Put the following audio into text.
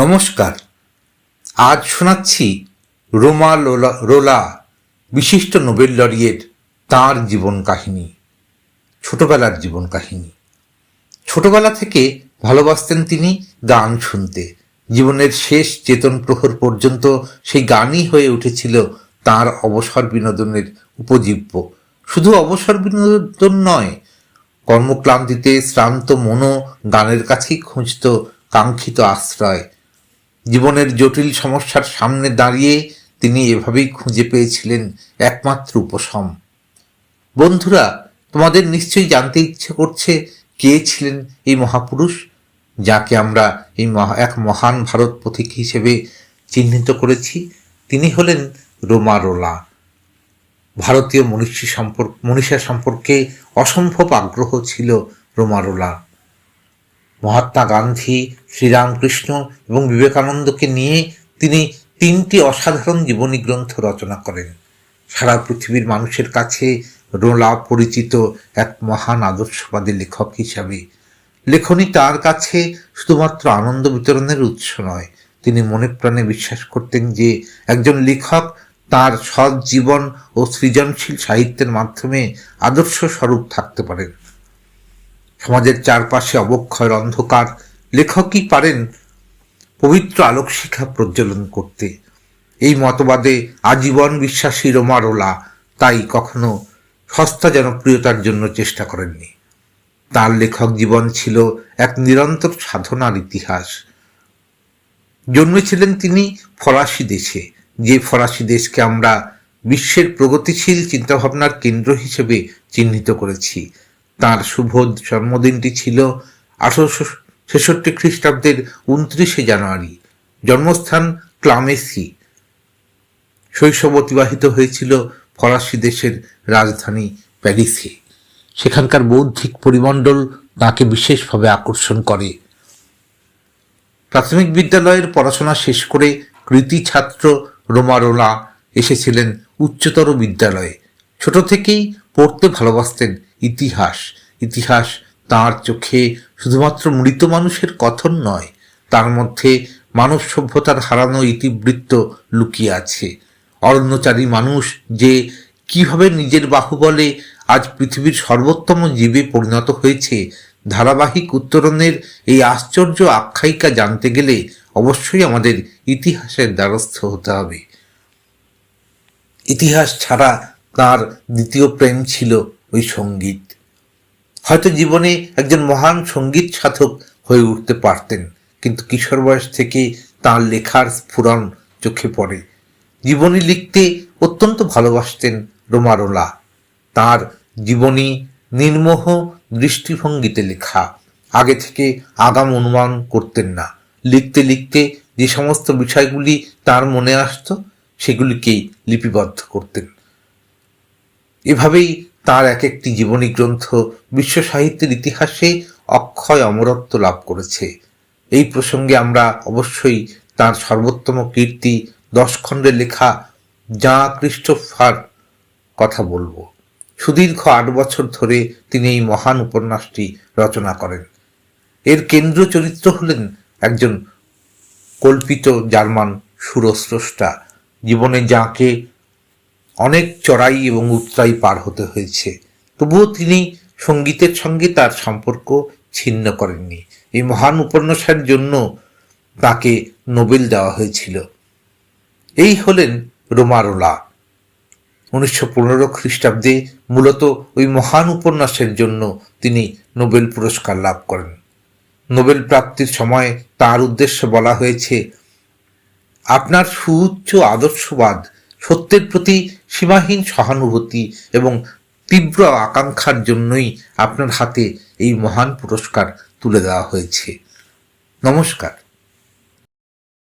নমস্কার। আজ শোনাচ্ছি রোমা লোলা, রোলা, বিশিষ্ট নোবেল লরিয়েট, তাঁর জীবন কাহিনী, ছোটবেলার জীবন কাহিনী। ছোটবেলা থেকে ভালোবাসতেন তিনি গান শুনতে। জীবনের শেষ চেতন প্রহর পর্যন্ত সেই গানই হয়ে উঠেছিল তার অবসর বিনোদনের উপজীব্য। শুধু অবসর বিনোদন নয়, কর্মক্লান্তিতে শ্রান্ত মনও গানের কাছেই খুঁজত কাঙ্ক্ষিত আশ্রয়। জীবনের জটিল সমস্যার সামনে দাঁড়িয়ে তিনি এভাবেই খুঁজে পেয়েছিলেন একমাত্র উপশম। বন্ধুরা, তোমাদের নিশ্চয়ই জানতে ইচ্ছে করছে কে ছিলেন এই মহাপুরুষ, যাকে আমরা এই এক মহান ভারত পথিক হিসেবে চিহ্নিত করেছি। তিনি হলেন রোমা রোলা। ভারতীয় মনীষী সম্পর্ক, মনীষা সম্পর্কে অসম্ভব আগ্রহ ছিল রোমারোলা মহাত্মা গান্ধী, শ্রীরামকৃষ্ণ এবং বিবেকানন্দকে নিয়ে তিনি তিনটি অসাধারণ জীবনী গ্রন্থ রচনা করেন। সারা পৃথিবীর মানুষের কাছে রোলা পরিচিত এক মহান আদর্শবাদী লেখক হিসাবে। লেখনী তার কাছে শুধুমাত্র আনন্দ বিতরণের উৎস নয়, তিনি মনে প্রাণে বিশ্বাস করতেন যে একজন লেখক তার সৎ জীবন ও সৃজনশীল সাহিত্যের মাধ্যমে আদর্শ স্বরূপ থাকতে পারেন। সমাজের চারপাশে অবক্ষয়ের অন্ধকার। লেখকই পারেন পবিত্র আলোকশিখা প্রজ্বলন করতে। এই মতবাদে আজীবন বিশ্বাসী রোমারোলা তাই কখনো সস্তা জনপ্রিয়তার জন্য চেষ্টা করেননি। তার লেখক জীবন ছিল এক নিরন্তর সাধনার ইতিহাস। জন্মেছিলেন তিনি ফরাসি দেশে। যে ফরাসি দেশকে আমরা বিশ্বের প্রগতিশীল চিন্তাভাবনার কেন্দ্র হিসেবে চিহ্নিত করেছি তার শুভ জন্মদিনটি ছিল আঠারোশো ছেষট্টি খ্রিস্টাব্দের উনত্রিশে জানুয়ারি। জন্মস্থান ক্লামেসি। শৈশব অতিবাহিত হয়েছিল ফরাসি দেশের রাজধানী প্যারিসে। সেখানকার বৌদ্ধিক পরিমণ্ডল তাকে বিশেষভাবে আকর্ষণ করে। প্রাথমিক বিদ্যালয়ের পড়াশোনা শেষ করে কৃতি ছাত্র রোমারোলা এসেছিলেন উচ্চতর বিদ্যালয়ে। ছোট থেকেই পড়তে ভালোবাসতেন ইতিহাস। ইতিহাস তার চোখে শুধুমাত্র মৃত মানুষের কথন নয়, তার মধ্যে মানব সভ্যতার হারানো ইতিবৃত্ত লুকিয়ে আছে। অরণ্যচারী মানুষ যে কীভাবে নিজের বাহুবলে আজ পৃথিবীর সর্বোত্তম জীবে পরিণত হয়েছে, ধারাবাহিক উত্তরণের এই আশ্চর্য আখ্যায়িকা জানতে গেলে অবশ্যই আমাদের ইতিহাসের দ্বারস্থ হতে হবে। ইতিহাস ছাড়া তার দ্বিতীয় প্রেম ছিল ওই সংগীত। হয়তো জীবনে একজন মহান সংগীত সাধক হয়ে উঠতে পারতেন, কিন্তু কিশোর বয়স থেকে তার লেখার স্ফুরণ চোখে পড়ে। জীবনী লিখতে অত্যন্ত ভালোবাসতেন রোমারোলা। তার জীবনী নির্মোহ দৃষ্টিভঙ্গিতে লেখা। আগে থেকে আগাম অনুমান করতেন না। লিখতে লিখতে যে সমস্ত বিষয়গুলি তার মনে আসতো, সেগুলিকেই লিপিবদ্ধ করতেন। এভাবেই তার এক একটি জীবনী গ্রন্থ বিশ্ব সাহিত্যের ইতিহাসে অক্ষয় অমরত্ব লাভ করেছে। এই প্রসঙ্গে আমরা অবশ্যই তার সর্বোত্তম কীর্তি দশ খণ্ডের লেখা যা ক্রিস্টোফার কথা বলব। সুদীর্ঘ আট বছর ধরে তিনি এই মহান উপন্যাসটি রচনা করেন। এর কেন্দ্র চরিত্র হলেন একজন কল্পিত জার্মান সুরস্রষ্টা। জীবনে যাকে অনেক চড়াই এবং উত্তরাই পার হতে হয়েছে। তবুও তিনি সঙ্গীতের সঙ্গে তার সম্পর্ক ছিন্ন করেননি। এই মহান উপন্যাসের জন্য তাকে নোবেল দেওয়া হয়েছিল। এই হলেন রোমারোলা। উনিশশো পনেরো খ্রিস্টাব্দে মূলত ওই মহান উপন্যাসের জন্য তিনি নোবেল পুরস্কার লাভ করেন। নোবেল প্রাপ্তির সময় তার উদ্দেশ্যে বলা হয়েছে, আপনার সুউচ্চ আদর্শবাদ সত্যের প্রতি সীমাহীন সহানুভূতি এবং তীব্র আকাঙ্ক্ষার জন্যই আপনার হাতে এই মহান পুরস্কার তুলে দেওয়া হয়েছে। নমস্কার।